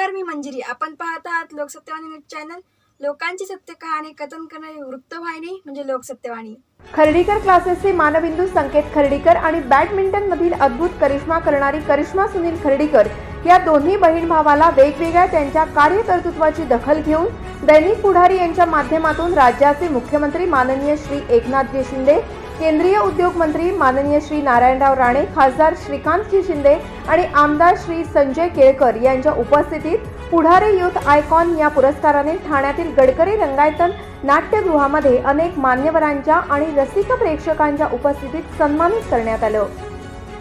नमस्कार मी मंजिरी. आपण पाहत आहात लोकसत्यवाणी न्यूज चॅनल. लोकांची सत्य कहाणी कथन करणारी वृत्तवाहिनी म्हणजे लोकसत्यवाणी. खर्डीकर क्लासेसचे मानबिंदू संकेत खर्डीकर आणि बॅडमिंटन मधील अद्भुत करिश्मा करणारी करिश्मा सुनील खर्डीकर या दोन्ही बहीण भावाला वेगवेगळ्या त्यांच्या कार्यकर्तृत्वाची दखल घेऊन दैनिक पुढारी यांच्या माध्यमातून राज्याचे मुख्यमंत्री माननीय श्री एकनाथजी शिंदे केंद्रीय उद्योग मंत्री माननीय श्री नारायणराव राणे खासदार श्रीकांतजी शिंदे आणि आमदार श्री संजय केळकर यांच्या उपस्थितीत पुढारी युथ आयकॉन या पुरस्काराने ठाण्यातील गडकरी रंगायतन नाट्यगृहामध्ये अनेक मान्यवरांच्या आणि रसिक प्रेक्षकांच्या उपस्थितीत सन्मानित करण्यात आलं.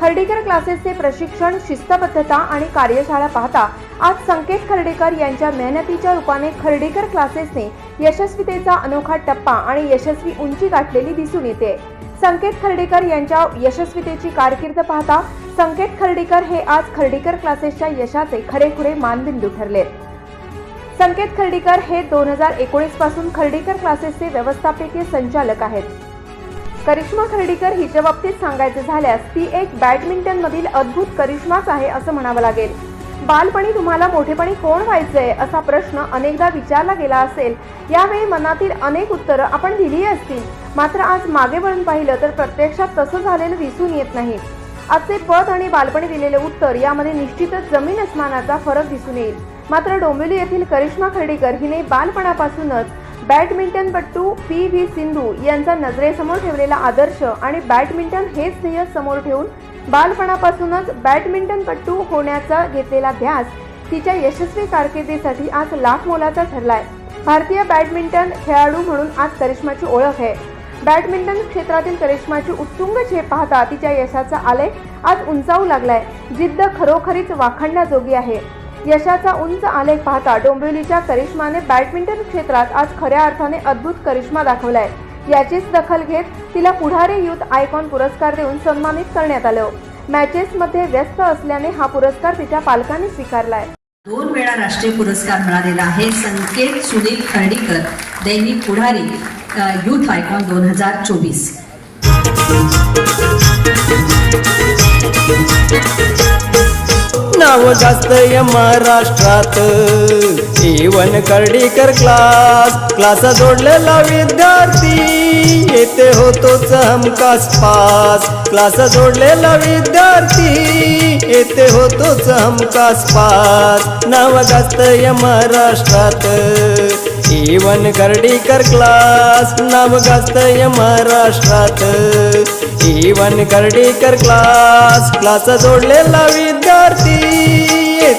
खर्डीकर क्लासेसचे प्रशिक्षण शिस्तबद्धता आणि कार्यशाळा पाहता आज संकेत खर्डेकर यांच्या मेहनतीच्या रूपाने खर्डीकर क्लासेसने यशस्वीतेचा अनोखा टप्पा आणि यशस्वी उंची गाठलेली दिसून येते. संकेत खर्डेकर यांच्या यशस्वीतेची कारकीर्द पाहता संकेत खर्डीकर हे आज खर्डीकर क्लासेसच्या यशाचे खरेखुरे मानबिंदू ठरलेत. संकेत खर्डीकर हे दोन हजार एकोणीसपासून खर्डीकर क्लासेसचे व्यवस्थापकीय संचालक आहेत. करिश्मा खर्डीकर हिच्या बाबतीत सांगायचे झाल्यास ती एक बॅडमिंटन मधील अद्भुत करिश्माच आहे असं म्हणावं लागेल. बालपणी तुम्हाला मोठेपणी कोण व्हायचंय असा प्रश्न अनेकदा विचारला गेला असेल. यावेळी मनातील अनेक उत्तरं आपण दिली असतील. मात्र आज मागे वळून पाहिलं तर प्रत्यक्षात तसं झालेलं दिसून येत नाही. आजचे पद आणि बालपणी दिलेले उत्तर यामध्ये निश्चितच जमीन अस्मानाचा फरक दिसून येईल. मात्र डोंबिवली येथील करिश्मा खर्डीकर हिने बालपणापासूनच बॅडमिंटनपटू पी. व्ही. सिंधू यांचा नजरेसमोर ठेवलेला आदर्श आणि बॅडमिंटन हेच ध्येय समोर ठेवून बालपणापासूनच बॅडमिंटनपटू होण्याचा घेतलेला ध्यास तिच्या यशस्वी कारकिर्दीसाठी आज लाख मोलाचा ठरलाय. भारतीय बॅडमिंटन खेळाडू म्हणून आज करिश्माची ओळख आहे. बॅडमिंटन क्षेत्रातील करिश्माची उत्तुंग झेप पाहता तिच्या यशाचा आलेख आज उंचावू लागलाय. जिद्द खरोखरीच वाखाणण्याजोगी आहे. यशाचा उंच आलेख पाहता डोंबिवलीच्या करिश्माने बॅडमिंटन क्षेत्रात आज खऱ्या अर्थाने अद्भुत करिश्मा दाखवलाय. याचीच दखल घेत तिला पुढारी युथ आयकॉन पुरस्कार देऊन सन्मानित करण्यात आलं. मॅचेसमध्ये व्यस्त असल्याने हा पुरस्कार तिच्या पालकांनी स्वीकारलाय. दोन वेळा राष्ट्रीय पुरस्कार मिळालेला आहे संकेत सुनील खर्डीकर दैनिक पुढारी यूथ आयकॉन दोन हजार चोवीस. नाव जास्त या महाराष्ट्रात. जीवन कर्डीकर क्लास क्लास जोडलेला विद्यार्थी. येथे होतोच हमखास पास. क्लास जोडलेला विद्यार्थी. येथे होतोच हमखास पास. नाव जास्त या महाराष्ट्रात. जीवन कर्डीकर क्लास नाव गाजत या महाराष्ट्रात. जीवन कर्डीकर क्लास क्लास जोडलेला विद्यार्थी.